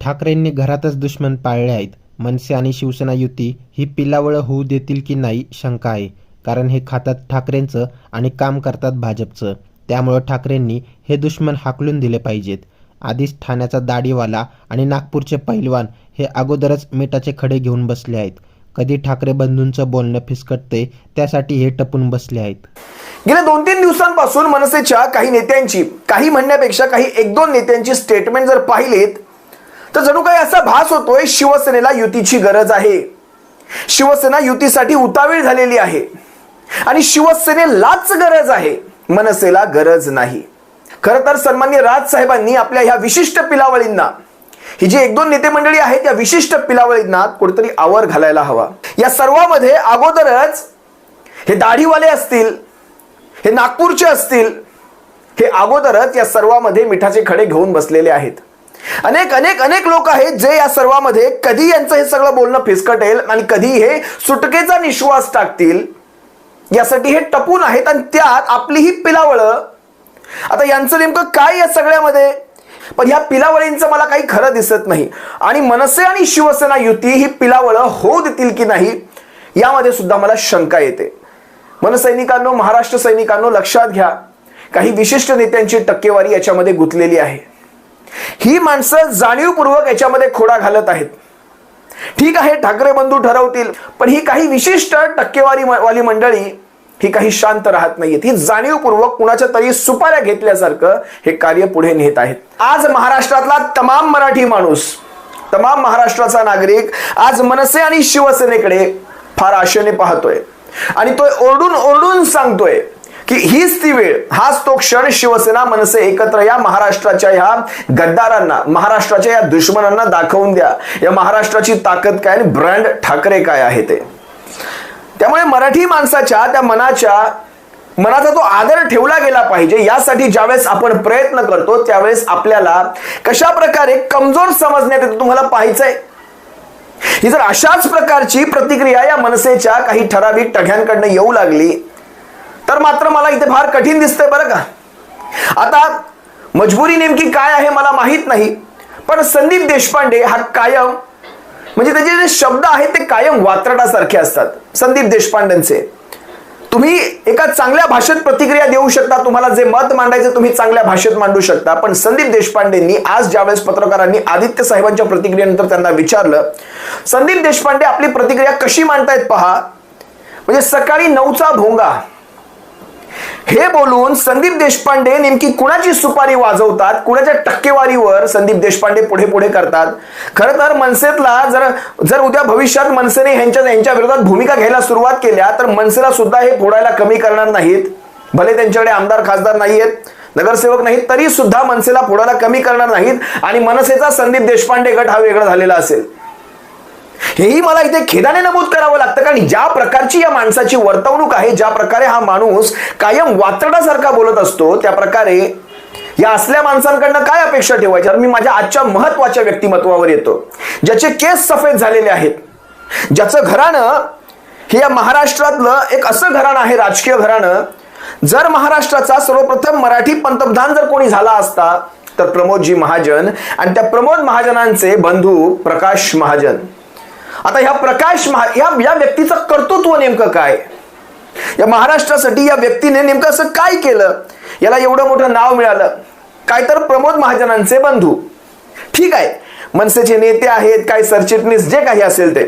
ठाकरेंनी घरातच दुश्मन पाळले आहेत. मनसे आणि शिवसेना युती ही पिलावळ होऊ देतील की नाही शंका आहे. कारण हे खातात ठाकरेंचं आणि काम करतात भाजपचं. त्यामुळं ठाकरेंनी हे दुश्मन हाकलून दिले पाहिजेत. आधीच ठाण्याचा दाढीवाला आणि नागपूरचे पैलवान हे अगोदरच मिठाचे खडे घेऊन बसले आहेत. कधी ठाकरे बंधूंचं बोलणं फिसकटते त्यासाठी हे टपून बसले आहेत. गेल्या दोन तीन दिवसांपासून मनसेच्या काही नेत्यांची काही म्हणण्यापेक्षा काही एक दोन नेत्यांची स्टेटमेंट जर पाहिलीत तर जणू काही असा भास होतोय शिवसेनेला युतीची गरज आहे. शिवसेना युतीसाठी उतावीळ झालेली आहे. आणि शिवसेनेलाच गरज आहे. मनसेला गरज नाही. खर तर सन्मान्य राज साहेबांनी आपल्या ह्या विशिष्ट पिलावळींना ही जी एक दोन नेते मंडळी आहेत या विशिष्ट पिलावळींना कुठेतरी आवर घालायला हवा. या सर्वामध्ये अगोदरच हे दाढीवाले असतील हे नागपूरचे असतील हे अगोदरच या सर्वामध्ये मिठाचे खडे घेऊन बसलेले आहेत. अनेक अनेक अनेक लोक आहेत जे या सर्वामध्ये कधी यांचं हे सगळं बोलणं फिसकटेल आणि कधी हे सुटकेचा निश्वास टाकतील यासाठी हे टपून आहेत आणि त्यात आपली ही पिलावळं. आता यांचं नेमकं काय या सगळ्यामध्ये? पण ह्या पिलावळींचं मला काही खरं दिसत नाही. आणि मनसे आणि शिवसेना युती ही पिलावळं होऊ देतील की नाही यामध्ये सुद्धा मला शंका येते. मनसैनिकांनो महाराष्ट्र सैनिकांनो लक्षात घ्या. काही विशिष्ट नेत्यांची टक्केवारी याच्यामध्ये गुंतलेली आहे. ही माणसं जाणीवपूर्वक याच्यामध्ये खोडा घालत आहेत. ठीक आहे ठाकरे बंधू ठरवतील पण ही काही विशिष्ट टक्केवारी वाली मंडळी ही काही शांत राहत नाहीयेत. ही जाणीवपूर्वक कुणाच्या तरी सुपाऱ्या घेतल्यासारखं हे कार्य पुढे नेत आहेत. आज महाराष्ट्रातला तमाम मराठी माणूस तमाम महाराष्ट्राचा नागरिक आज मनसे आणि शिवसेनेकडे फार आशेने पाहतोय. आणि तो ओरडून ओरडून सांगतोय की हीच ती वेळ हाच तो क्षण शिवसेना मनसे एकत्र या महाराष्ट्राच्या ह्या गद्दारांना महाराष्ट्राच्या या दुश्मनांना दाखवून द्या. या महाराष्ट्राची ताकद काय आणि ब्रँड ठाकरे काय आहे ते? त्यामुळे मराठी माणसाच्या त्या मनाच्या मनाचा तो आदर ठेवला गेला पाहिजे. यासाठी ज्यावेळेस आपण प्रयत्न करतो त्यावेळेस आपल्याला कशा प्रकारे कमजोर समजण्यात येतं तुम्हाला पाहायचंय. ही जर अशाच प्रकारची प्रतिक्रिया या मनसेच्या काही ठराविक टघ्यांकडनं येऊ लागली तर मात्र मला इथे फार कठीण दिसतंय बरं का. आता मजबुरी नेमकी काय आहे मला माहीत नाही पण संदीप देशपांडे हा कायम म्हणजे त्याचे जे शब्द आहेत ते कायम वात्रटासारखे असतात संदीप देशपांडेंचे. तुम्ही एका चांगल्या भाषेत प्रतिक्रिया देऊ शकता तुम्हाला जे मत मांडायचे तुम्ही चांगल्या भाषेत मांडू शकता पण संदीप देशपांडेंनी आज ज्यावेळेस पत्रकारांनी आदित्य साहेबांच्या प्रतिक्रियेनंतर त्यांना विचारलं संदीप देशपांडे आपली प्रतिक्रिया कशी मांडतायत पहा. म्हणजे सकाळी नऊचा भोंगा हे बोलून संदीप देशपांडे नेमकी कुणाची सुपारी वाजवतात? कुणाच्या टक्केवारीवर संदीप देशपांडे पुढे पुढे करतात? खरं तर मनसेतला जर जर उद्या भविष्यात मनसेने ह्यांच्या यांच्या विरोधात भूमिका घ्यायला सुरुवात केल्या तर मनसेला सुद्धा हे फोडायला कमी करणार नाहीत. भले त्यांच्याकडे आमदार खासदार नाहीयेत नगरसेवक नाहीत तरी सुद्धा मनसेला फोडायला कमी करणार नाहीत आणि मनसेचा संदीप देशपांडे गट हा वेगळा झालेला असेल. हेही मला इथे खेदाने नमूद करावं लागतं कारण ज्या प्रकारची या माणसाची वर्तवणूक आहे ज्या प्रकारे हा माणूस कायम वात्रडासारखा बोलत असतो त्या प्रकारे या असल्या माणसांकडनं काय अपेक्षा ठेवायच्या मी माझ्या आजच्या महत्त्वाच्या व्यक्तिमत्वावर येतो. ज्याचे केस सफेद झालेले आहेत. ज्याचं घराणं हे या महाराष्ट्रातलं एक असं घराणं आहे राजकीय घराणं जर महाराष्ट्राचा सर्वप्रथम मराठी पंतप्रधान जर कोणी झाला असता तर प्रमोदजी महाजन आणि त्या प्रमोद महाजनांचे बंधू प्रकाश महाजन. आता ह्या प्रकाश महा या या व्यक्तीचं कर्तृत्व नेमकं काय? या महाराष्ट्रासाठी या व्यक्तीने नेमकं असं काय केलं? याला एवढं मोठं नाव मिळालं. काय तर प्रमोद महाजनांचे बंधू. ठीक आहे. मनसेचे नेते आहेत काय सरचिटणीस जे काही असेल ते.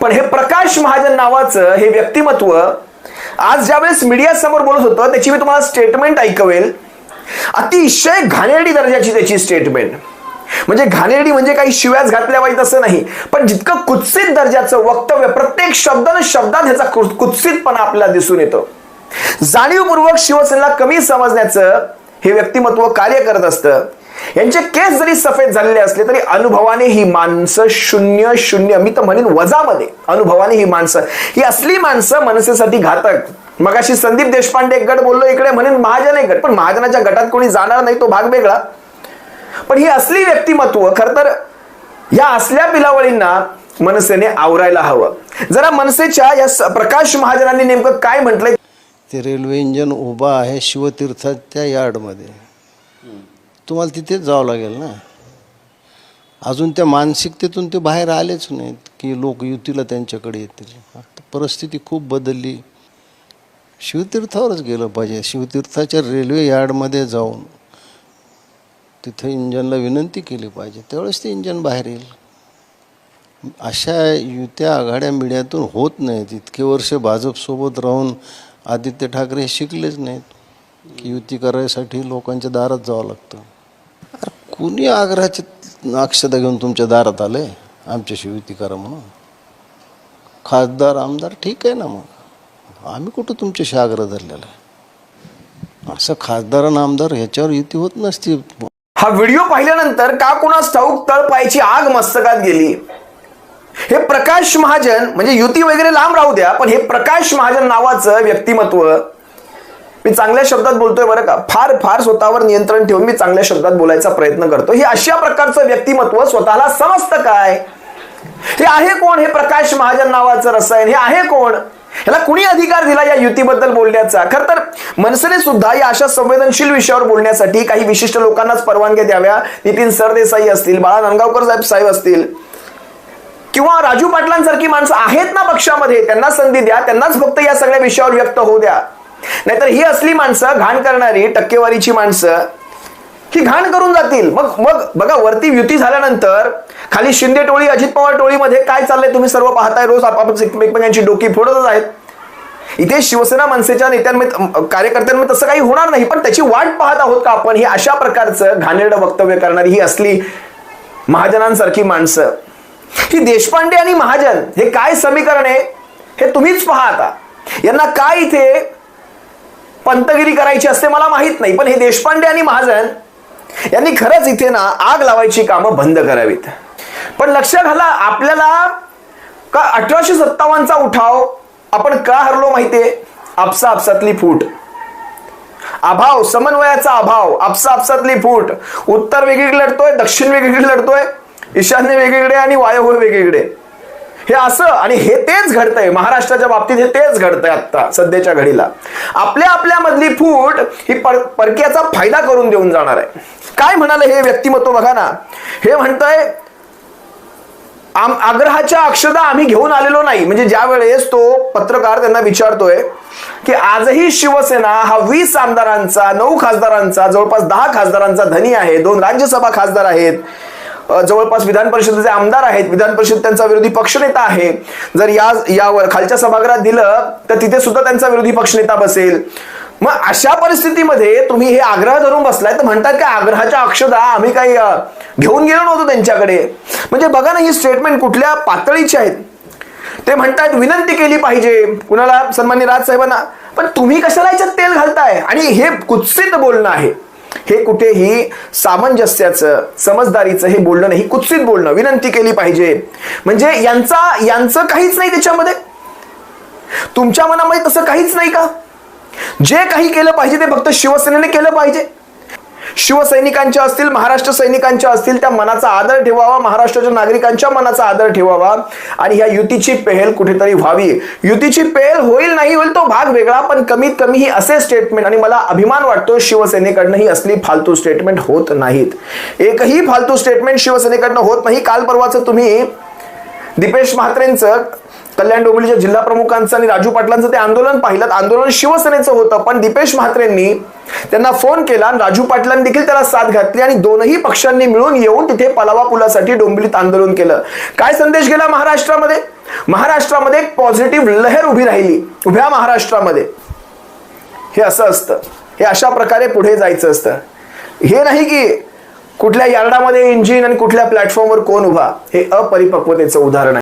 पण हे प्रकाश महाजन नावाचं हे व्यक्तिमत्व आज ज्यावेळेस मीडिया समोर बोलत होतं त्याची मी तुम्हाला स्टेटमेंट ऐकवेल. अतिशय घाणेरडी दर्जाची त्याची स्टेटमेंट म्हणजे घाणेरडी म्हणजे काही शिव्याच घातल्या पाहिजे असं नाही. पण जितकं कुत्सित दर्जाचं वक्तव्य प्रत्येक शब्दानं शब्दात ह्याचा कुत्सितपणा आपल्याला दिसून येतो. जाणीवपूर्वक शिवसेनेला कमी समजण्याचं हे व्यक्तिमत्व कार्य करत असतं. यांचे केस जरी सफेद झालेले असले तरी अनुभवाने ही माणसं शून्य शून्य मी तर म्हणेन वजामध्ये अनुभवाने ही माणसं. ही असली माणसं मनसेसाठी घातक. मगाशी संदीप देशपांडे एक गट बोललो इकडे म्हणेन महाजन एक गट. पण महाजनाच्या गटात कोणी जाणार नाही तो भाग वेगळा. पण ही असली व्यक्तिमत्व खर तर या असल्या पिलावळींना मनसेने आवरायला हवं. जरा मनसेच्या या प्रकाश महाजनांनी नेमकं काय म्हटलंय? ते रेल्वे इंजन उभा आहे शिवतीर्थाच्या यार्डमध्ये. तुम्हाला तिथेच जावं लागेल ना? अजून त्या मानसिकतेतून ते बाहेर आलेच नाहीत की लोक युतीला त्यांच्याकडे येतील. परिस्थिती खूप बदलली. शिवतीर्थावरच गेलं पाहिजे. शिवतीर्थाच्या रेल्वे यार्डमध्ये जाऊन तिथं इंजनला विनंती केली पाहिजे. त्यावेळेस ते इंजन बाहेर येईल. अशा युत्या आघाड्या मिळ्यातून होत नाहीत. इतके वर्ष भाजपसोबत राहून आदित्य ठाकरे हे शिकलेच नाहीत की युती करायसाठी लोकांच्या दारात जावं लागतं. अरे कुणी आग्रहाची अक्षता घेऊन तुमच्या दारात आले? आमच्याशी युती करा म्हणून. खासदार आमदार ठीक आहे ना मग? आम्ही कुठं तुमच्याशी आग्रह धरलेला आहे? असं खासदार आणि आमदार ह्याच्यावर युती होत नसती. हा व्हिडिओ पाहिल्यानंतर का कुणास ठाऊक तळपायची आग मस्तकात गेली. हे प्रकाश महाजन म्हणजे युती वगैरे लांब राहू द्या पण हे प्रकाश महाजन नावाचं व्यक्तिमत्व मी चांगल्या शब्दात बोलतोय बरं का फार फार स्वतःवर नियंत्रण ठेवून मी चांगल्या शब्दात बोलायचा प्रयत्न करतो. हे अशा प्रकारचं व्यक्तिमत्व स्वतःला समजतं काय? हे आहे कोण? हे प्रकाश महाजन नावाचं रसायन हे आहे कोण? ह्याला कुणी अधिकार दिला या युतीबद्दल बोलण्याचा? खर तर मनसेने सुद्धा या अशा संवेदनशील विषयावर बोलण्यासाठी काही विशिष्ट लोकांनाच परवानग्या द्याव्या. नितीन सरदेसाई असतील बाळा नांदगावकर साहेब साहेब असतील. किंवा राजू पाटलांसारखी माणसं आहेत ना पक्षामध्ये त्यांना संधी द्या त्यांनाच फक्त या सगळ्या विषयावर व्यक्त होऊ द्या. नाहीतर ही असली माणसं घाण करणारी टक्केवारीची माणसं ती घाण करून जातील. मग मग बघा वरती युती झाल्यानंतर खाली शिंदे टोळी अजित पवार टोळीमध्ये काय चाललंय तुम्ही सर्व पाहताय रोज आपापस एकमेकांची डोकी फोडतच आहेत. इथे शिवसेना मनसेच्या नेत्यांमध्ये कार्यकर्त्यांमध्ये तसं काही होणार नाही पण त्याची वाट पाहत आहोत का आपण? हे अशा प्रकारचं घाणेरडं वक्तव्य करणारी ही असली महाजनांसारखी माणसं. ही देशपांडे आणि महाजन हे काय समीकरण आहे? हे तुम्हीच पहा आता. यांना काय इथे पंतगिरी करायची असते मला माहीत नाही पण हे देशपांडे आणि महाजन यांनी खरंच इथे ना आग लावायची कामं बंद करावीत. पण लक्ष घाला आपल्याला का अठराशे सत्तावन्नचा उठाव आपण का हरलो माहितीये? आपसा आपसातली फूट. अभाव समन्वयाचा अभाव आपसा आपसातली फूट. उत्तर वेगळीकडे लढतोय दक्षिण वेगळीकडे लढतोय ईशान्य वेगळीकडे आणि वायव्य वेगळीकडे. हे असं आणि हे तेच घडतंय. महाराष्ट्राच्या बाबतीत हे तेच घडतंय आता सध्याच्या घडीला. आपल्या आपल्या मधली फूट ही पर परक्याचा फायदा करून देऊन जाणार आहे. काय म्हणाले हे व्यक्तिमत्व बघा ना. हे म्हणतंय आम आग्रहाच्या अक्षदा आम्ही घेऊन आलेलो नाही. म्हणजे ज्या वेळेस तो पत्रकार त्यांना विचारतोय की आजही शिवसेना हा वीस आमदारांचा नऊ खासदारांचा जवळपास दहा खासदारांचा धनी आहे दोन राज्यसभा खासदार आहेत. जवळपास विधान परिषदेचे आमदार आहेत विधान परिषद त्यांचा विरोधी पक्षनेता आहे. जर या यावर खालच्या सभागृहात दिलं तर तिथे सुद्धा त्यांचा विरोधी पक्षनेता बसेल. मग अशा परिस्थितीमध्ये तुम्ही हे आग्रह धरून बसलाय तर म्हणतात की आग्रहाच्या अक्षदा आम्ही काही घेऊन गेलो नव्हतो त्यांच्याकडे. म्हणजे बघा ना ही स्टेटमेंट कुठल्या पातळीची आहेत. ते म्हणतात विनंती केली पाहिजे. कुणाला? सन्मान्य राजसाहेबांना पण तुम्ही कशाला याच्यात तेल घालताय? आणि हे कुत्सित बोलणं आहे. हे कुठेही सामंजस्याचं समजदारीचं हे बोलणं नाही कुत्सित बोलणं विनंती केली पाहिजे. म्हणजे यांचा यांचं काहीच नाही त्याच्यामध्ये. तुमच्या मनामध्ये तसं काहीच नाही का? जे काही केलं पाहिजे ते फक्त शिवसेनेने केलं पाहिजे. शिवसैनिकांच्या असतील महाराष्ट्र सैनिकांच्या असतील त्या मनाचा आदर ठेवावा महाराष्ट्राच्या नागरिकांच्या मनाचा आदर ठेवावा. आणि ह्या युतीची पेहेल कुठेतरी व्हावी. युतीची पेहेल होईल नाही होईल तो भाग वेगळा पण कमीत कमी ही असे स्टेटमेंट आणि मला अभिमान वाटतो शिवसेनेकडनं ही असली फालतू स्टेटमेंट होत नाहीत. एकही फालतू स्टेटमेंट शिवसेनेकडनं होत नाही. काल परवाचं तुम्ही दीपेश म्हात्रेंचं कल्याण डोंबिवलीच्या जिल्हा प्रमुखांचं आणि राजू पाटलांचं ते आंदोलन पाहिलं. आंदोलन शिवसेनेचं होतं पण दीपेश म्हात्रेंनी त्यांना फोन केला राजू पाटलांनी देखील त्याला साथ घातली आणि दोनही पक्षांनी मिळून येऊन तिथे पलावा पुलासाठी डोंबिवलीत आंदोलन केलं. काय संदेश गेला महाराष्ट्रामध्ये? महाराष्ट्रामध्ये एक पॉझिटिव्ह लहर उभी राहिली. उभ्या महाराष्ट्रामध्ये. हे असं असतं. हे अशा प्रकारे पुढे जायचं असतं. हे नाही की कुठल्या यार्डामध्ये इंजिन आणि कुठल्या प्लॅटफॉर्मवर कोण उभा. हे अपरिपक्वतेचं उदाहरण आहे.